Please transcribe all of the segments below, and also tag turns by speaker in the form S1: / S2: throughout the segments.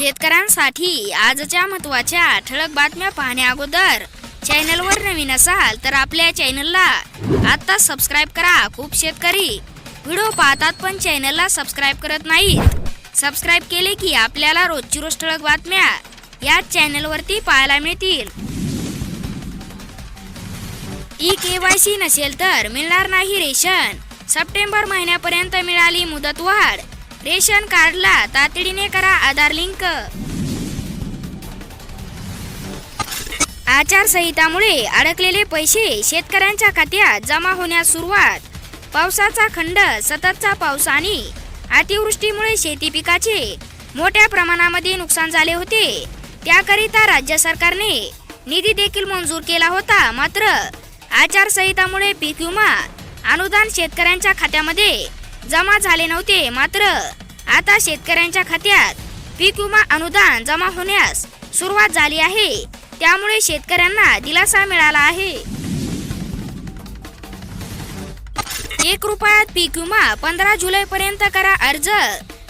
S1: शेतकऱ्यांसाठी आजच्या महत्त्वाच्या ठळक बातम्या पाहण्या अगोदर चॅनलवर नवीन असाल तर आपल्या चॅनलला आता सबस्क्राईब करा. खूप शेतकरी व्हिडिओ पाहतात पण चॅनलला सबस्क्राईब करत नाहीत. सबस्क्राईब केले की आपल्याला रोजची रोज ठळक बातम्या याच चॅनलवरती पाहायला मिळतील. ई केवायसी नसेल तर मिळणार नाही रेशन. सप्टेंबर महिन्यापर्यंत मिळाली मुदतवाढ. रेशन कार्डला तातडीने करा आधार लिंक. आचारसंहितामुळे अडकलेले पैसे शेतकऱ्यांच्या खात्यात जमा होण्यास सुरुवात. पावसाचा खंड सततचा पाऊस आणि अतिवृष्टीमुळे शेती पिकाचे मोठ्या प्रमाणामध्ये नुकसान झाले होते. त्याकरिता राज्य सरकारने निधी देखील मंजूर केला होता मात्र आचारसंहितामुळे पीक विमा अनुदान शेतकऱ्यांच्या खात्यामध्ये जमा झाले नव्हते मात्र आता शेतकऱ्यांच्या खात्यात पीक विमा अनुदान जमा होण्यास सुरुवात झाली आहे. त्यामुळे शेतकऱ्यांना दिलासा मिळाला आहे. एक रुपयात पीक विमा पंधरा जुलै पर्यंत करा अर्ज.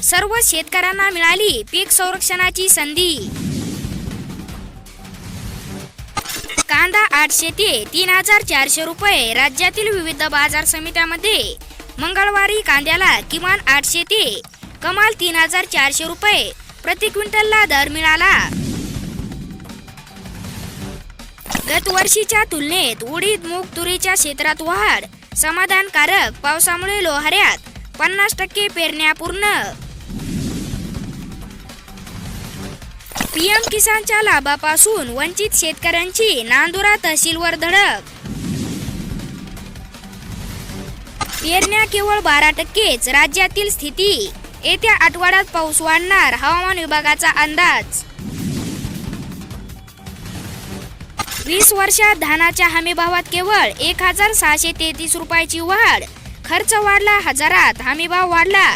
S1: सर्व शेतकऱ्यांना मिळाली पीक संरक्षणाची संधी. कांदा आठशे ते तीन हजार चारशे रुपये. राज्यातील विविध बाजार समित्यामध्ये मंगळवारी कांद्याला किमान आठशे ते कमाल तीन हजार चारशे रुपये प्रति क्विंटलला दर मिळाला. गतवर्षीच्या तुलनेत उडीद मूग तुरीच्या क्षेत्रात वाढ समाधानकारक पावसामुळे लोहाऱ्यात पन्नास टक्के पेरण्या पूर्ण. पीएम किसानच्या लाभापासून वंचित शेतकऱ्यांची नांदुरा तहसीलवर धडक. पेरण्या केवळ बारा टक्केच राज्यातील स्थिती. येत्या आठवड्यात पाऊस वाढणार हवामान विभागाचा अंदाज. वीस वर्षात धानाच्या हमीभावात केवळ एक हजार सहाशे तेहतीस रुपयाची वाढ. खर्च वाढला हजारात हमीभाव वाढला.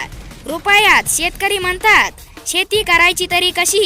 S1: रुपयात शेतकरी म्हणतात शेती करायची तरी कशी?